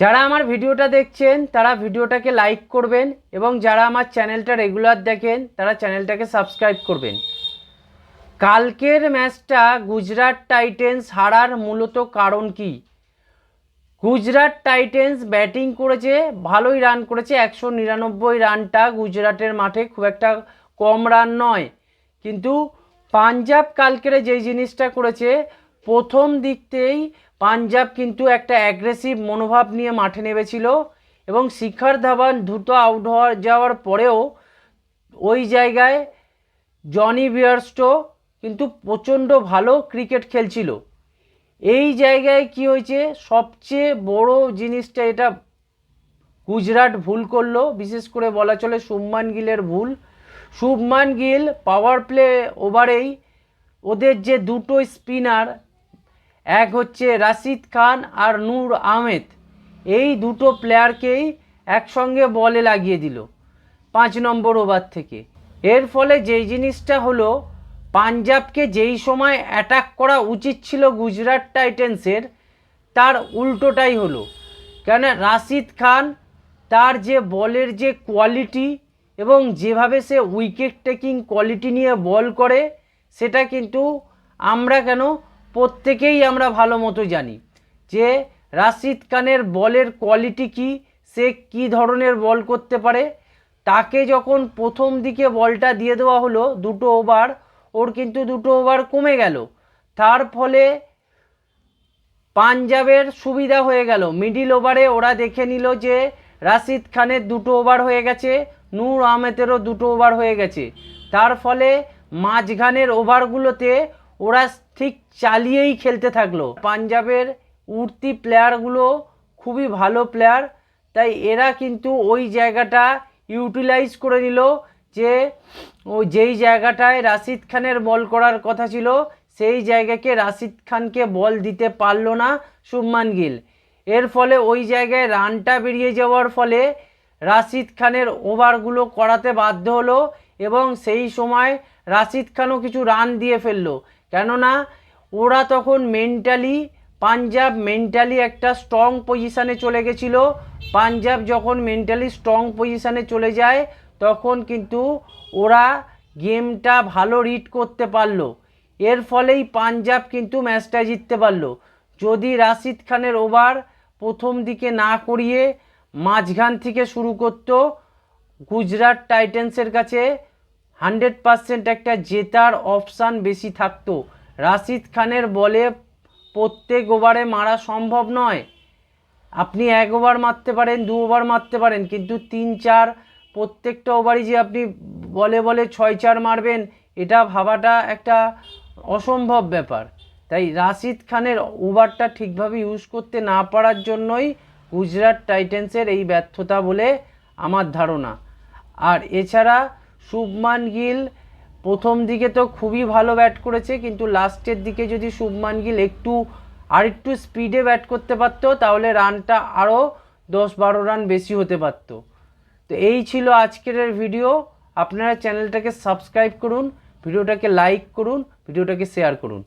যারা আমার ভিডিওটা দেখছেন, তারা ভিডিওটাকে লাইক করবেন এবং যারা আমার চ্যানেলটা রেগুলার দেখেন, তারা চ্যানেলটাকে সাবস্ক্রাইব করবেন। কালকের ম্যাচটা গুজরাট টাইটেন্স হারার মূলত কারণ কি? গুজরাট টাইটেন্স ব্যাটিং করেছে, ভালোই রান করেছে, একশো নিরানব্বই রানটা গুজরাটের মাঠে খুব একটা কম রান নয়। কিন্তু পাঞ্জাব কালকের যেই জিনিসটা করেছে প্রথম দিকতেই পাঞ্জাব কিন্তু একটা অ্যাগ্রেসিভ মনোভাব নিয়ে মাঠে নেমেছিল এবং শিখর ধাবান দ্রুত আউট হওয়া যাওয়ার পরেও ওই জায়গায় জনি বিয়ারস্টো কিন্তু প্রচণ্ড ভালো ক্রিকেট খেলছিল। এই জায়গায় কি হয়েছে? সবচেয়ে বড় জিনিসটা এটা গুজরাট ভুল করল, বিশেষ করে বলা চলে শুভমান গিলের ভুল। শুভমান গিল পাওয়ার প্লে ওভারেই ওদের যে দুটো স্পিনার এক হচ্ছে রাশিদ খান আর নূর আহমেদ। এই দুটো প্লেয়ারকেই একসঙ্গে বলে লাগিয়ে দিল, পাঁচ নম্বর ওভার থেকে। এর ফলে যেই জিনিসটা হলো, পাঞ্জাবকে যেই সময় অ্যাটাক করা উচিত ছিল গুজরাট টাইটেন্সের তার উল্টোটাই হলো। কেন রাশিদ খান তার যে বলের যে কোয়ালিটি এবং যেভাবে সে উইকেট টেকিং কোয়ালিটি নিয়ে বল করে, সেটা কিন্তু আমরা কেন প্রত্যেকেই আমরা ভালো মতো জানি যে রাশিদ খানের বলের কোয়ালিটি কি, সে কি ধরনের বল করতে পারে। তাকে যখন প্রথম দিকে বলটা দিয়ে দেওয়া হলো দুটো ওভার ওর কিন্তু দুটো ওভার কমে গেল। তার ফলে পাঞ্জাবের সুবিধা হয়ে গেল। মিডিল ওভারে ওরা দেখে নিল যে রাশিদ খানের দুটো ওভার হয়ে গেছে, নূর আহমেদেরও দুটো ওভার হয়ে গেছে। তার ফলে মাঝখানের ওভারগুলোতে ওরা ঠিক চালিয়েই খেলতে থাকল। পাঞ্জাবের উঠতি প্লেয়ারগুলো খুবই ভালো প্লেয়ার, তাই এরা কিন্তু ওই জায়গাটা ইউটিলাইজ করে নিল যে ও যেই জায়গাটায় রাশিদ খানের বল করার কথা ছিল, সেই জায়গাকে রাশিদ খানকে বল দিতে পারল না শুভমান গিল। এর ফলে ওই জায়গায় রানটা বেরিয়ে যাওয়ার ফলে রাশিদ খানের ওভারগুলো করাতে বাধ্য হলো এবং সেই সময় রাশিদ খানও কিছু রান দিয়ে ফেলল। কেননা ওরা তখন মেন্টালি পাঞ্জাব মেন্টালি একটা স্ট্রং পজিশানে চলে গেছিল। পাঞ্জাব যখন মেন্টালি স্ট্রং পজিশানে চলে যায়, তখন কিন্তু ওরা গেমটা ভালো রিড করতে পারল। এর ফলেই পাঞ্জাব কিন্তু ম্যাচটা জিততে পারল। যদি রাশিদ খানের ওভার প্রথম দিকে না করিয়ে মাঝখান থেকে শুরু করতো, গুজরাট টাইটেন্সের কাছে হান্ড্রেড পারসেন্ট একটা জেতার অপশান বেশি থাকতো। রাশিদ খানের বলে প্রত্যেক ওভারে মারা সম্ভব নয়। আপনি এক ওভার মারতে পারেন, দু ওভার মারতে পারেন, কিন্তু তিন চার প্রত্যেকটা ওভারই যে আপনি বলে বলে ছয় চার মারবেন, এটা ভাবাটা একটা অসম্ভব ব্যাপার। তাই রাশিদ খানের ওভারটা ঠিকভাবে ইউজ করতে না পারার জন্যই গুজরাট টাইটেন্সের এই ব্যর্থতা বলে আমার ধারণা। আর এছাড়া শুভমান গিল প্রথম দিকে তো খুবই ভালো ব্যাট করেছে, কিন্তু লাস্টের দিকে যদি শুভমান গিল একটু আর একটু স্পিডে ব্যাট করতে পারতো, তাহলে রানটা আরও দশ বারো রান বেশি হতে পারত। তো এই ছিল আজকের ভিডিও আপনারা চ্যানেলটাকে সাবস্ক্রাইব করুন ভিডিওটাকে লাইক করুন ভিডিওটাকে শেয়ার করুন।